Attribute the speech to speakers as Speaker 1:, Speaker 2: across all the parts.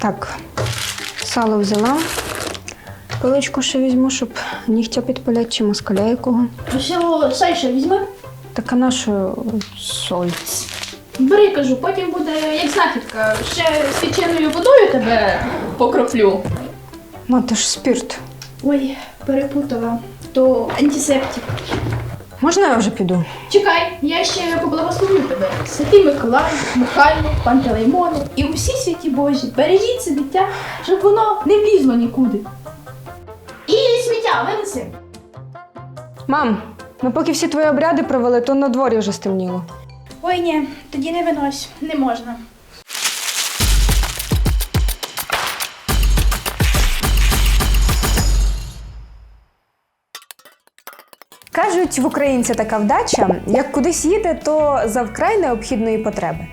Speaker 1: Так, сало взяла. Пилочку ще візьму, щоб нігтя підпаляти чи москаля якого.
Speaker 2: Ще соль ще візьми.
Speaker 1: Так а нашу соль.
Speaker 2: Бери, кажу, потім буде як знахідка. Ще свяченою водою тебе покроплю.
Speaker 1: Ма, ти ж спірт.
Speaker 2: Ой, перепутала. То антисептик.
Speaker 1: Можна я вже піду?
Speaker 2: Чекай, я ще поблагословлю тебе. Святий Миколай, Михайло, пан Пантелеймоне і усі святі Божі. Бережіть це дитя, щоб воно не влізло нікуди. І сміття винеси.
Speaker 1: Мам, ми поки всі твої обряди провели, то на дворі вже стемніло.
Speaker 2: Ой, ні, тоді не винось, не можна.
Speaker 1: Кажуть, в українця така вдача, як кудись їде, то за вкрай необхідної потреби.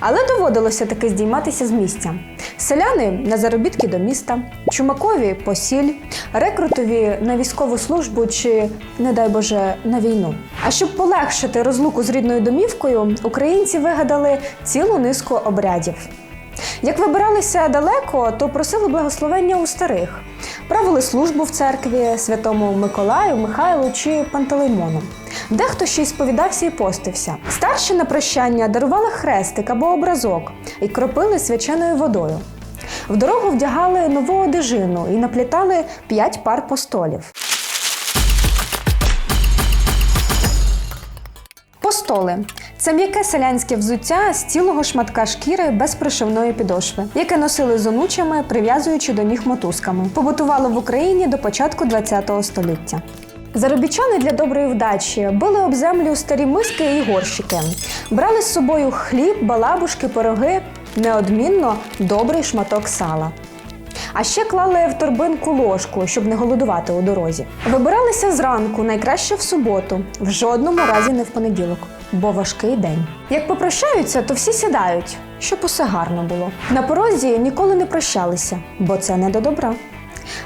Speaker 1: Але доводилося таки здійматися з місця. Селяни на заробітки до міста, чумакові по сіль, рекрутові на військову службу чи, не дай Боже, на війну. А щоб полегшити розлуку з рідною домівкою, українці вигадали цілу низку обрядів. Як вибиралися далеко, то просили благословення у старих, правили службу в церкві святому Миколаю, Михайлу чи Пантелеймону. Дехто ще й сповідався і постився. Старші на прощання дарували хрестик або образок і кропили свяченою водою. В дорогу вдягали нову одежину і наплітали п'ять пар постолів. Постоли це м'яке селянське взуття з цілого шматка шкіри без пришивної підошви, яке носили з онучами, прив'язуючи до ніг мотузками. Побутувало в Україні до початку ХХ століття. Заробітчани для доброї вдачі били об землю старі миски і горщики, брали з собою хліб, балабушки, пироги, неодмінно добрий шматок сала. А ще клали в торбинку ложку, щоб не голодувати у дорозі. Вибиралися зранку, найкраще в суботу, в жодному разі не в понеділок, бо важкий день. Як попрощаються, то всі сідають, щоб усе гарно було. На порозі ніколи не прощалися, бо це не до добра.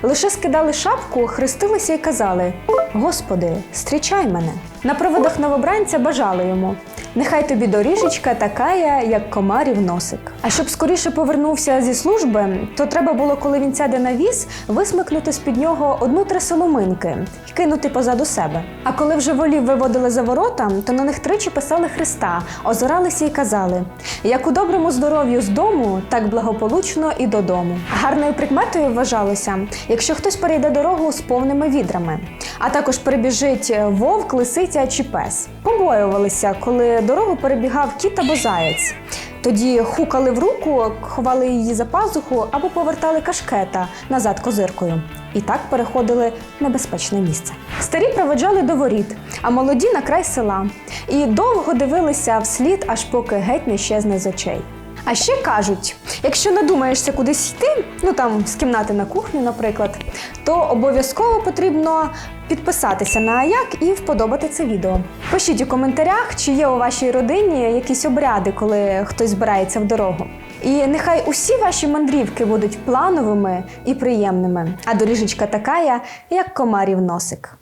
Speaker 1: Лише скидали шапку, хрестилися і казали: Господи, зустрічай мене. На проводах новобранця бажали йому. Нехай тобі доріжечка така, як комарів носик. А щоб скоріше повернувся зі служби, то треба було, коли він сяде на віз, висмикнути з-під нього одну три соломинки і кинути позаду себе. А коли вже волів виводили за ворота, то на них тричі писали Христа, озиралися і казали: як у доброму здоров'ю з дому, так благополучно і додому. Гарною прикметою вважалося, якщо хтось перейде дорогу з повними відрами, а також перебіжить вовк, лисиця чи пес. Побоювалися, коли дорогу перебігав кіт або заєць. Тоді хукали в руку, ховали її за пазуху або повертали кашкета назад козиркою. І так переходили небезпечне місце. Старі проведжали до воріт, а молоді на край села. І довго дивилися вслід, аж поки геть не щезне з очей. А ще кажуть, якщо надумаєшся кудись йти, ну там з кімнати на кухню, наприклад, то обов'язково потрібно підписатися на Аяк і вподобати це відео. Пишіть у коментарях, чи є у вашій родині якісь обряди, коли хтось збирається в дорогу. І нехай усі ваші мандрівки будуть плановими і приємними, а доріжечка така, як комарів носик.